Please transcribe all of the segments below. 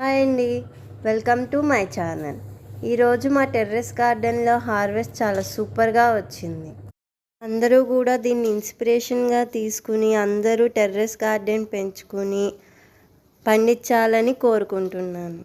Hi అండి. Welcome to my channel. ఈరోజు మా టెర్రస్ గార్డెన్లో హార్వెస్ట్ చాలా సూపర్గా వచ్చింది. అందరూ కూడా దీన్ని ఇన్స్పిరేషన్గా తీసుకుని అందరూ టెర్రస్ గార్డెన్ పెంచుకుని పండించాలని కోరుకుంటున్నాను.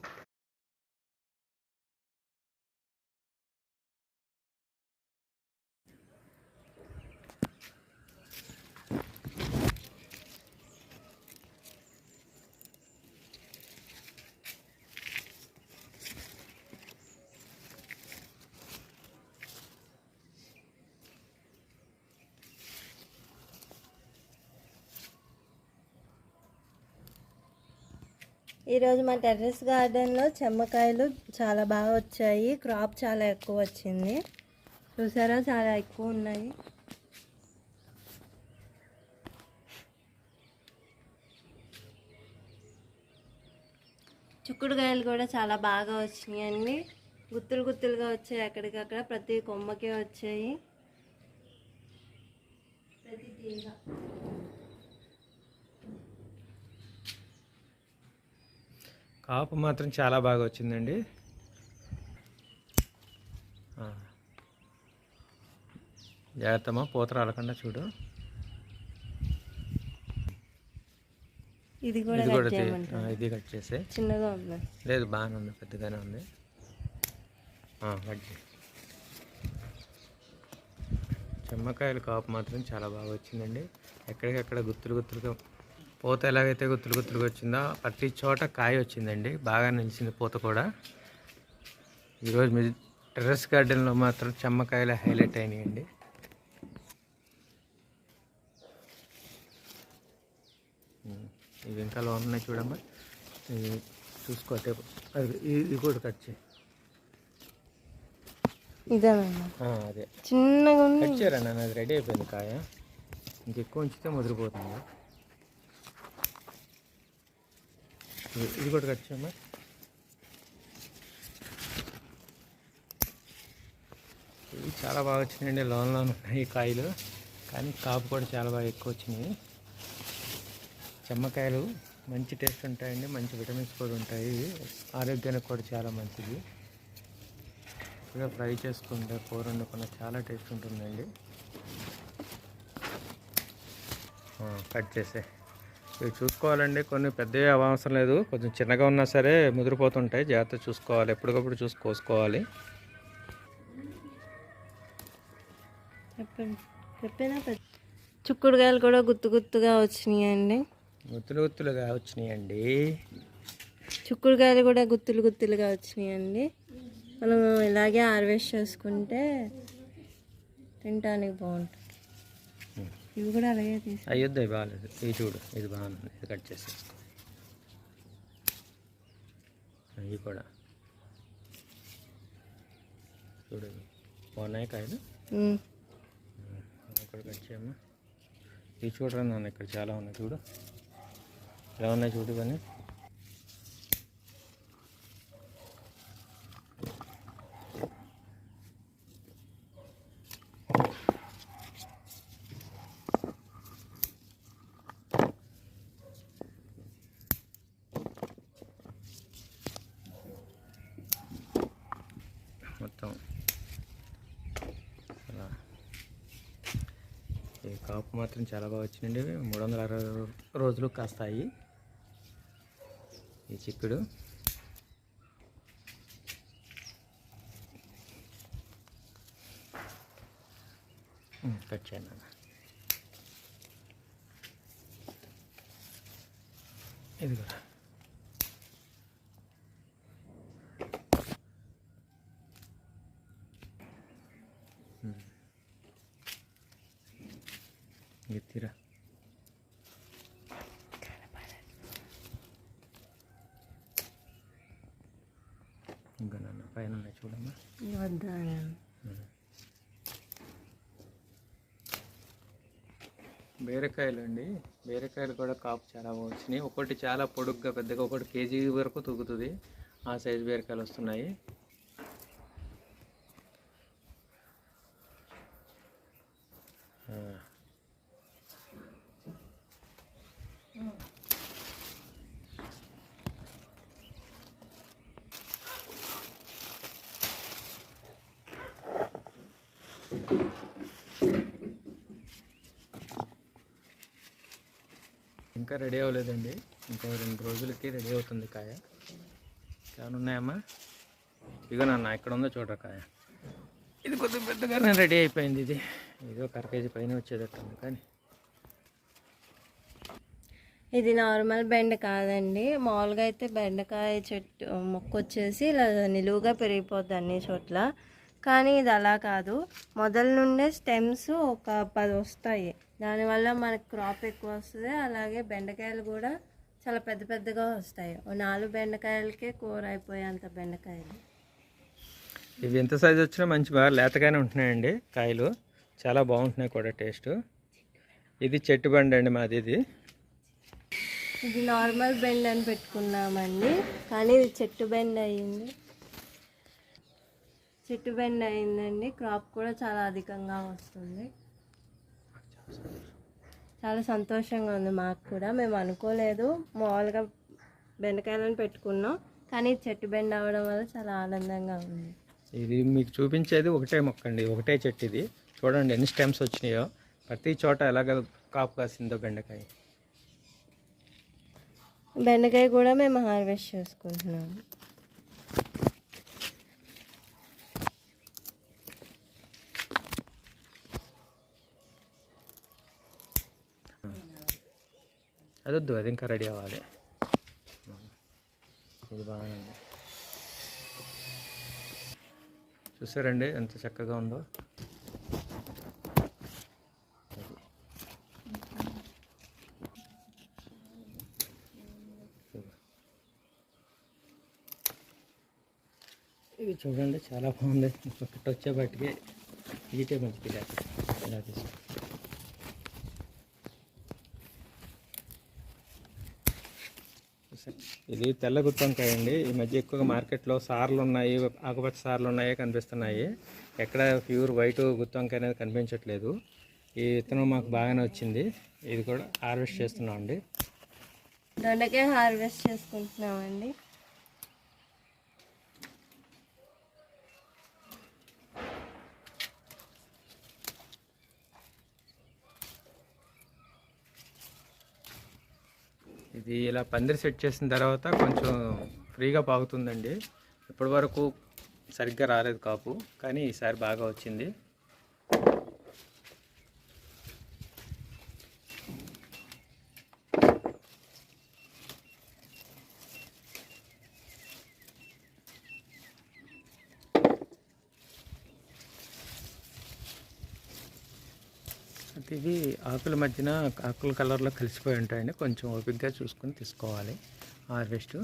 ఈరోజు మా టెర్రస్ గార్డెన్లో చెమ్మకాయలు చాలా బాగా వచ్చాయి. క్రాప్ చాలా ఎక్కువ వచ్చింది. చూసారా? చాలా ఎక్కువ ఉన్నాయి. చిక్కుడుకాయలు కూడా చాలా బాగా వచ్చినాయండి గుత్తులు గుత్తులుగా వచ్చాయి అక్కడికక్కడ. ప్రతి కొమ్మకే వచ్చాయి. ప్రతి తీగ. కాపు మాత్రం చాలా బాగా వచ్చిందండి. జాగ్రత్తమ్మా పూత రాలకుండా చూడు. ఇది కూడా ఇది కట్ చేసే. చిన్నగా ఉంది? లేదు బాగానే ఉంది పెద్దగానే ఉంది. కట్ చేయి. చెమ్మకాయల కాపు మాత్రం చాలా బాగా వచ్చిందండి. ఎక్కడికెక్కడ గుత్తులు గుత్తులుగా పూత ఎలాగైతే గుత్తులు గుత్తులుగా వచ్చిందో ప్రతి చోట కాయ వచ్చిందండి. బాగా నిలిచింది పూత కూడా. ఈరోజు మీ టెర్రస్ గార్డెన్లో మాత్రం చెమ్మకాయలు హైలైట్ అయినాయండి. ఇవి ఇంకా ఉన్నాయి చూడమ్మా. ఇది చూసుకో టేపు అది ఇది కూడా కట్ చేయి. అదే. చిన్నగా కట్ చేయరా నాన్న? అది రెడీ అయిపోయింది కాయ. ఇంకెక్కువ ఉంచితే ముదిరిపోతుంది. ఇది- కూడా కట్ చేయమ్మా. ఇవి చాలా బాగా వచ్చినాయండి లోన్ లోన్ ఉన్నాయి కాయలు. కానీ కాపు కూడా చాలా బాగా ఎక్కువ వచ్చినాయి. చెమ్మకాయలు మంచి టేస్ట్ ఉంటాయండి మంచి విటమిన్స్ కూడా ఉంటాయి. ఆరోగ్యానికి కూడా చాలా మంచిది. ఇలా ఫ్రై చేసుకుంటే కూర వండుకున్న చాలా టేస్ట్ ఉంటుందండి. కట్ చేసే ఇవి చూసుకోవాలండి. కొన్ని పెద్దవి అవసరం లేదు. కొంచెం చిన్నగా ఉన్నా సరే ముదిరిపోతుంటాయి. జాగ్రత్త చూసుకోవాలి. ఎప్పటికప్పుడు చూసి కోసుకోవాలి. చెప్పండి. చెప్పేనా పెద్ద చిక్కుడుకాయలు కూడా గుత్తు గుత్తుగా వచ్చినాయండి. గుత్తులు గుత్తులుగా వచ్చినాయండి. చిక్కుడుకాయలు కూడా గుత్తులు గుత్తులుగా వచ్చినాయండి. మనం ఇలాగే హార్వెస్ట్ చేసుకుంటే తినటానికి బాగుంటుంది. ఇవి కూడా అలాగే తీసి అయ్యొద్దు అవి బాగాలేదు. ఇది చూడు ఇది బాగుంది. ఇది కట్ చేసేసుకో. ఇవి కూడా. చూడు ఇవి. బాగున్నాయి కాయలు. ఇక్కడ కట్ చేయమ్మా. ఇవి చూడరా నాన్న ఇక్కడ చాలా ఉన్నాయి చూడు. ఎలా ఉన్నాయి చూడు ఇవన్నీ మొత్తం అలా ఈ కాపు మాత్రం చాలా బాగా వచ్చిందండి. మూడు వందల అరవై రోజులు కాస్తాయి. ఈ చిక్కుడు ఉమ్, కట్ చేయండి అన్న ఇది కూడా ఎత్తిరా ఇంకా నన్ను పైన ఉన్నాయి చూడమ్మా. వద్దా? బీరకాయలు అండి. బీరకాయలు కూడా కాపు చాలా వచ్చినాయి ఒకటి చాలా పొడుగ్గా పెద్దగా ఒకటి కేజీ వరకు తూగుతుంది. ఆ సైజు బీరకాయలు వస్తున్నాయి. ఇంకా రెడీ అవ్వలేదండి. ఇంకో రెండు రోజులకి రెడీ అవుతుంది కాయ. కానున్నాయమ్మా ఉన్నాయమ్మా? ఇదిగో నాన్న ఇక్కడ ఉందో చూడరా కాయ. ఇది కొద్దిగా పెద్దగానే రెడీ అయిపోయింది ఇది. ఇది ఒక అర కేజీ పైన వచ్చేటట్టుంది కానీ. ఇది నార్మల్ బెండ కాదండి. మామూలుగా అయితే బెండకాయ చెట్టు మొక్క వచ్చేసి ఇలా నిలువుగా పెరిగిపోద్ది అన్ని చోట్ల. కానీ ఇది అలా కాదు. మొదల నుండే స్టెమ్స్ ఒక పది వస్తాయి. దానివల్ల మనకు క్రాప్ ఎక్కువ వస్తుంది. అలాగే బెండకాయలు కూడా చాలా పెద్ద పెద్దగా వస్తాయి. ఓ నాలుగు బెండకాయలకే కూర అయిపోయేంత బెండకాయలు. ఇవి ఎంత సైజు వచ్చినా మంచి బాగా లేతగానే ఉంటున్నాయండి కాయలు. చాలా బాగుంటున్నాయి కూడా టేస్ట్ ఇది చెట్టు బండి అండి మాది ఇది. ఇది నార్మల్ బెండ్ అని పెట్టుకున్నామండి. కానీ ఇది చెట్టు బెండ్ అయ్యింది. చెట్టు బెండ్ అయిందండి క్రాప్ కూడా చాలా అధికంగా వస్తుంది. చాలా సంతోషంగా ఉంది మాకు కూడా. మేము అనుకోలేదు. మామూలుగా బెండకాయలను పెట్టుకున్నాం. కానీ చెట్టు బెండ్ అవ్వడం వల్ల చాలా ఆనందంగా ఉంది. ఇది మీకు చూపించేది ఒకటే మొక్క అండి ఒకటే చెట్టు ఇది. చూడండి ఎన్ని స్టెమ్స్ వచ్చినాయో. ప్రతి చోట ఎలాగ కాపు కాసిందో బెండకాయ. బెండకాయ కూడా మేము హార్వెస్ట్ చేసుకుంటున్నాము. అదొద్దు అది ఇంకా రెడీ అవ్వాలి. ఇది బాగానే ఉంది చూసారండి ఎంత చక్కగా ఉందో? ఇది చూడండి చాలా బాగుంది. ఒకటి బట్టి ఈటే మంచిది ఇలా ఇలా తీసుకో ఇది తెల్ల గుత్తంకాయ అండి ఈ మధ్య ఎక్కువగా మార్కెట్లో సార్లు ఉన్నాయి ఆకుపచ్చ సార్లు ఉన్నాయి కనిపిస్తున్నాయి. ఎక్కడ ప్యూర్ వైట్ గుత్తంకాయ అనేది కనిపించట్లేదు. ఈ విత్తనం మాకు బాగానే వచ్చింది. ఇది కూడా హార్వెస్ట్ చేస్తున్నాం అండి దొండకాయ హార్వెస్ట్ చేసుకుంటున్నామండి. ఇది ఇలా పందిరి సెట్ చేసిన తర్వాత కొంచెం ఫ్రీగా పాగుతుందండి. ఇప్పటి వరకు సరిగ్గా రాలేదు కాపు కానీ ఈసారి బాగా వచ్చింది. అయితే ఇవి ఆకుల మధ్యన ఆకుల కలర్లో కలిసిపోయి ఉంటాయండి కొంచెం ఓపికగా చూసుకొని తీసుకోవాలి. హార్వెస్ట్.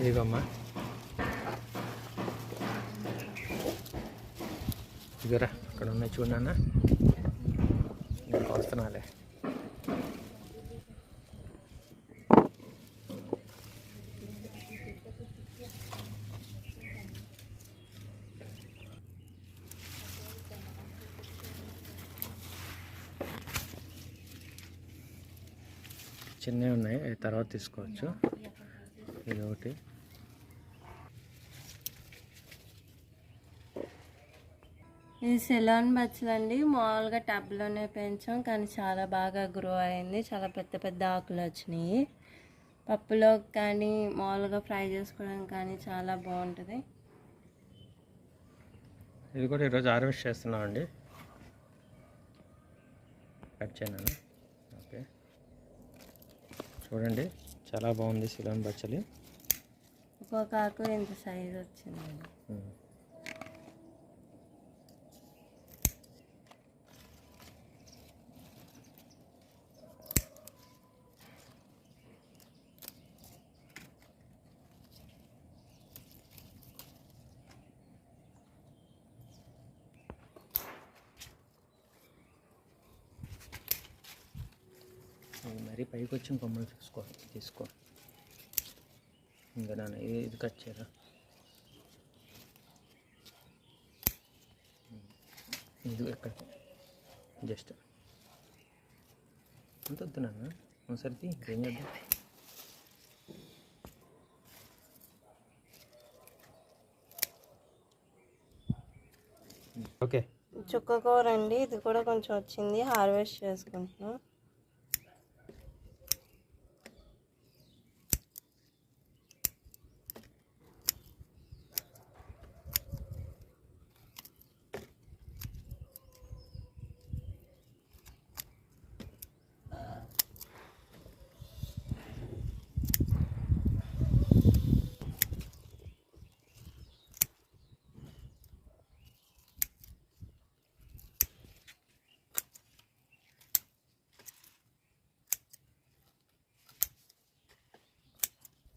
ఇదిగమ్మా. ఇదిరా అక్కడ ఉన్నాయి చూడన్నా నేను వస్తున్నాలే చిన్నవి ఉన్నాయి అవి తర్వాత తీసుకోవచ్చు. ఇది ఒకటి ఇది సెలాన్ బచ్చలండి మామూలుగా టబ్లోనే పెంచాం కానీ చాలా బాగా గ్రో అయింది. చాలా పెద్ద పెద్ద ఆకులు వచ్చినాయి. పప్పులో కానీ మామూలుగా ఫ్రై చేసుకోవడానికి కానీ చాలా బాగుంటుంది. ఇది కూడా ఈరోజు హార్వెస్ట్ చేస్తున్నాం అండి కట్ చేయను? చూడండి. చాలా బాగుంది. సిలోన్ బచ్చలి. ఒక్కొక్క ఆకు ఇంత సైజ్ వచ్చిందండి ఒకసారి పైకి వచ్చిన కొమ్మలు చూసుకో తీసుకో. ఇంకా నాన్న ఇది ఇది కట్ చేయరా? ఇది ఎక్కడ? జస్ట్ అంత వద్దు నాన్న. ఒకసారి ఏం చేద్దాం? ఓకే చుక్క కూర అండి ఇది కూడా కొంచెం వచ్చింది హార్వెస్ట్ చేసుకుంటున్నాం.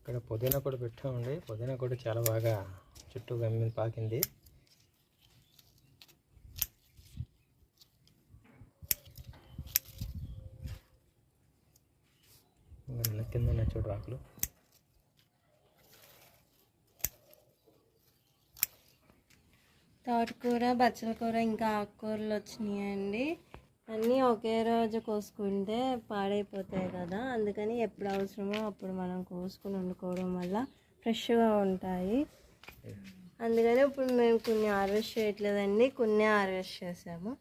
ఇక్కడ పుదీనా కూడా పెట్టామండి. పుదీనా కూడా చాలా బాగా చుట్టూ గమ్మి పాకింది. కింద ఉన్నాయి చూడు ఆకులు తోటకూర బచ్చల కూర ఇంకా ఆకుకూరలు వచ్చినాయండి. అన్నీ ఒకే రోజు కోసుకుంటే పాడైపోతాయి కదా. అందుకని ఎప్పుడు అవసరమో అప్పుడు మనం కోసుకుని వండుకోవడం వల్ల ఫ్రెష్గా ఉంటాయి. అందుకని ఇప్పుడు మేము కొన్ని హార్వెస్ట్ చేయట్లేదండి. కొన్ని హార్వెస్ట్ చేసాము.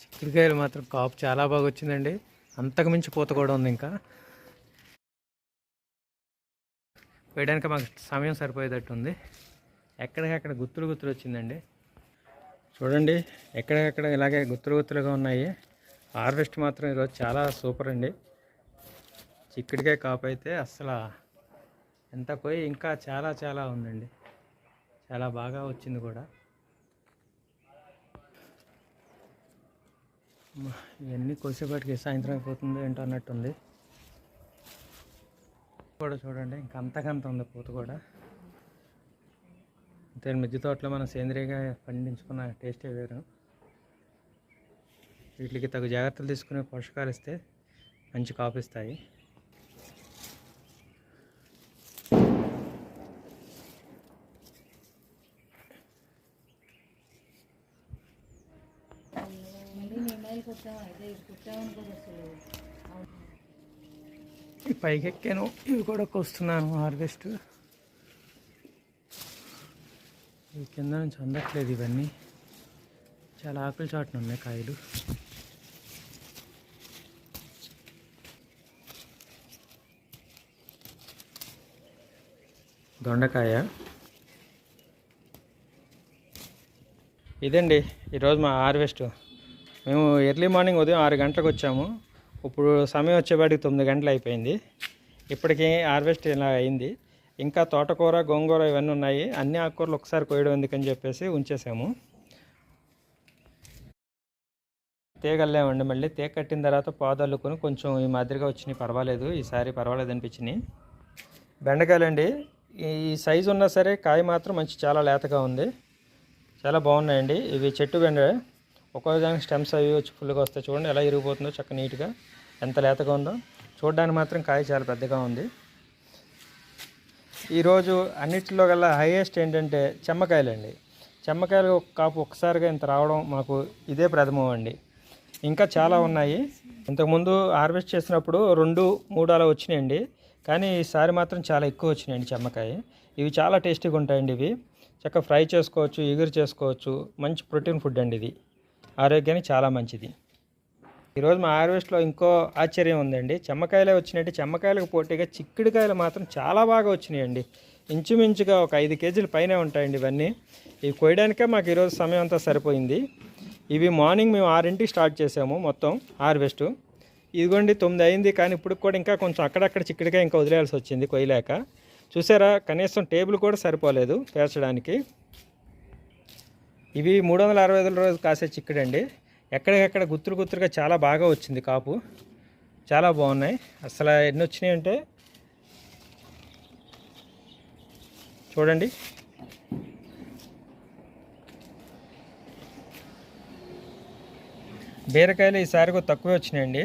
చిక్కుడుకాయలు మాత్రం కాపు చాలా బాగా వచ్చిందండి. అంతకు మించి పూత కూడా ఉంది ఇంకా. వేయడానికి మాకు సమయం సరిపోయేటట్టు ఉంది ఎక్కడికక్కడ గుత్తులు గుత్తులు వచ్చిందండి. చూడండి ఎక్కడెక్కడ ఇలాగే గుత్తులు గుత్తులుగా ఉన్నాయి. హార్వెస్ట్ మాత్రం ఈరోజు చాలా సూపర్ అండి. చిక్కుడికాయ కాపు అయితే అస్సలు ఎంత పోయి ఇంకా చాలా చాలా ఉందండి. చాలా బాగా వచ్చింది కూడా. ఇవన్నీ కోసేపాటికి సాయంత్రం అయిపోతుంది ఏంటో అన్నట్టుంది. కూడా చూడండి ఇంకా అంతకంత ఉంది పూత కూడా. అంతే మిద్దె తోటలో మనం సేంద్రియంగా పండించుకున్న టేస్టే వేరు. వీటికి తగు జాగ్రత్తలు తీసుకునే పోషకాలు ఇస్తే మంచి కాపు ఇస్తాయి. ఇవి కూడా కొస్తున్నాను హార్వెస్ట్. ఈ కింద నుంచి అందట్లేదు ఇవన్నీ. చాలా ఆకులు చాటున ఉన్నాయి కాయలు. దొండకాయ. ఇదండి ఈరోజు మా హార్వెస్ట్. మేము ఎర్లీ మార్నింగ్ ఉదయం ఆరు గంటలకు వచ్చాము. ఇప్పుడు సమయం వచ్చేపాటికి తొమ్మిది గంటలు అయిపోయింది. ఇప్పటికి హార్వెస్ట్ ఇలా అయింది. ఇంకా తోటకూర గోంగూర ఇవన్నీ ఉన్నాయి. అన్ని ఆకుకూరలు ఒకసారి కోయడం ఎందుకని చెప్పేసి ఉంచేసాము. తేగల్లామండి మళ్ళీ. తీగ కట్టిన తర్వాత పాదల్లుకొని కొంచెం ఈ మాదిరిగా వచ్చినాయి. పర్వాలేదు. ఈసారి పర్వాలేదు అనిపించినాయి. బెండకాయలు అండి ఈ సైజు ఉన్నా సరే కాయ మాత్రం మంచి చాలా లేతగా ఉంది. చాలా బాగున్నాయండి. ఇవి చెట్టు బెండ. ఒక్కొక్క దానికి స్టెమ్స్ అవి వచ్చి ఫుల్గా వస్తాయి. చూడండి ఎలా ఇరిగిపోతుందో చక్క నీట్గా. ఎంత లేతగా ఉందో. చూడడానికి మాత్రం కాయ చాలా పెద్దగా ఉంది. ఈరోజు అన్నిటిలో గల హైయెస్ట్ ఏంటంటే చెమ్మకాయలండి. చెమ్మకాయలు ఒక కాపు ఒక్కసారిగా ఇంత రావడం మాకు ఇదే ప్రథమం అండి. ఇంకా చాలా ఉన్నాయి. ఇంతకుముందు హార్వెస్ట్ చేసినప్పుడు రెండు మూడు అలా వచ్చినాయండి. కానీ ఈసారి మాత్రం చాలా ఎక్కువ వచ్చినాయండి చెమ్మకాయ. ఇవి చాలా టేస్టీగా ఉంటాయండి ఇవి. చక్కగా ఫ్రై చేసుకోవచ్చు ఎగురు చేసుకోవచ్చు. మంచి ప్రోటీన్ ఫుడ్ అండి ఇది. ఆరోగ్యానికి చాలా మంచిది. ఈరోజు మా హార్వెస్ట్లో ఇంకో ఆశ్చర్యం ఉందండి. చెమ్మకాయలే వచ్చినట్టు చెమ్మకాయలకు పోటీగా చిక్కుడుకాయలు మాత్రం చాలా బాగా వచ్చినాయండి. ఇంచుమించుగా ఒక ఐదు కేజీల పైనే ఉంటాయండి ఇవన్నీ. ఇవి కోయడానికే మాకు ఈరోజు సమయం అంతా సరిపోయింది. ఇవి మార్నింగ్ మేము ఆరింటికి స్టార్ట్ చేసాము మొత్తం హార్వెస్ట్. ఇదిగోండి తొమ్మిది అయింది కానీ ఇప్పుడు కూడా ఇంకా కొంచెం అక్కడక్కడ చిక్కుడుకాయ ఇంకా వదిలేయాల్సి వచ్చింది కొయ్యలేక. చూసారా కనీసం టేబుల్ కూడా సరిపోలేదు పేర్చడానికి. ఇవి మూడు వందల అరవై ఐదు రోజు కాసే చిక్కుడండి. ఎక్కడికెక్కడ గుత్తులు గుత్తులుగా చాలా బాగా వచ్చింది కాపు. చాలా బాగున్నాయి. అసలు ఎన్ని వచ్చినాయి అంటే చూడండి. బీరకాయలు ఈసారి తక్కువే వచ్చినాయండి.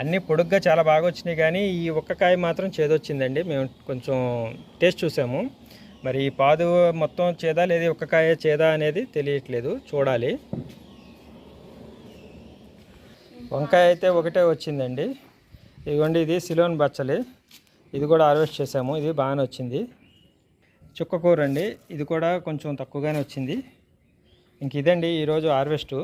అన్నీ పొడుగ్గా చాలా బాగా వచ్చినాయి కానీ ఈ ఒక్క కాయ మాత్రం చేదొచ్చిందండి. మేము కొంచెం టేస్ట్ చూసాము. మరి ఈ పాదు మొత్తం చేదా లేదా ఒక్క కాయ చేదా అనేది తెలియట్లేదు. చూడాలి. వంకాయ అయితే ఒకటే వచ్చిందండి. ఇదిగోండి ఇది సిలోన్ బచ్చలి. ఇది కూడా హార్వెస్ట్ చేసాము ఇది బాగానే వచ్చింది. చుక్కకూర అండి ఇది కూడా కొంచెం తక్కువగానే వచ్చింది. ఇంక ఇదండి ఈరోజు హార్వెస్టు.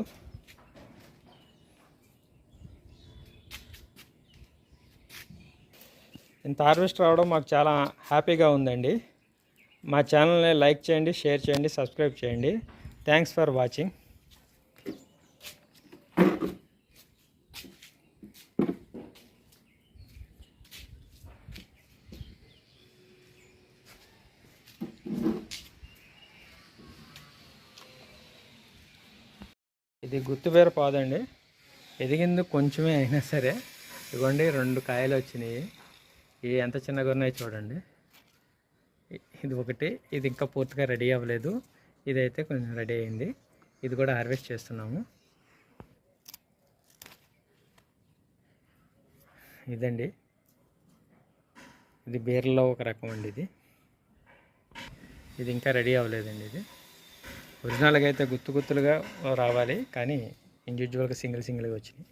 ఇంత హార్వెస్ట్ రావడం మాకు చాలా హ్యాపీగా ఉందండి. మా ఛానల్ని లైక్ చేయండి షేర్ చేయండి సబ్స్క్రైబ్ చేయండి. Thanks for watching. ఇది గుత్తుబీర పాదండి. ఎదిగింది కొంచెమే అయినా సరే. ఇదిగోండి రెండు కాయలు వచ్చినాయి. ఇవి ఎంత చిన్నగా ఉన్నాయో చూడండి. ఇది ఒకటి ఇది ఇంకా పూర్తిగా రెడీ అవ్వలేదు. ఇదైతే కొంచెం రెడీ అయింది. ఇది కూడా హార్వెస్ట్ చేస్తున్నాము. ఇదండి. ఇది బీరలో ఒక రకం అండి ఇది. ఇది ఇంకా రెడీ అవ్వలేదండి ఇది. ఒరిజినల్గా అయితే గుత్తు గుత్తులుగా రావాలి. కానీ ఇండివిజువల్గా సింగిల్ సింగిల్గా వచ్చినాయి.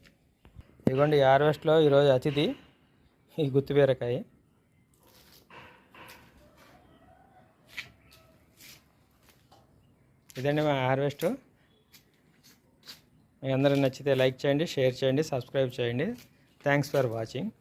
ఇదిగోండి హార్వెస్ట్లో ఈరోజు అతిథి ఈ గుత్తి బీరకాయ. ఇదండి మా హార్వెస్ట్. మీ అందరూ నచ్చితే లైక్ చేయండి షేర్ చేయండి సబ్స్క్రైబ్ చేయండి. Thanks for watching.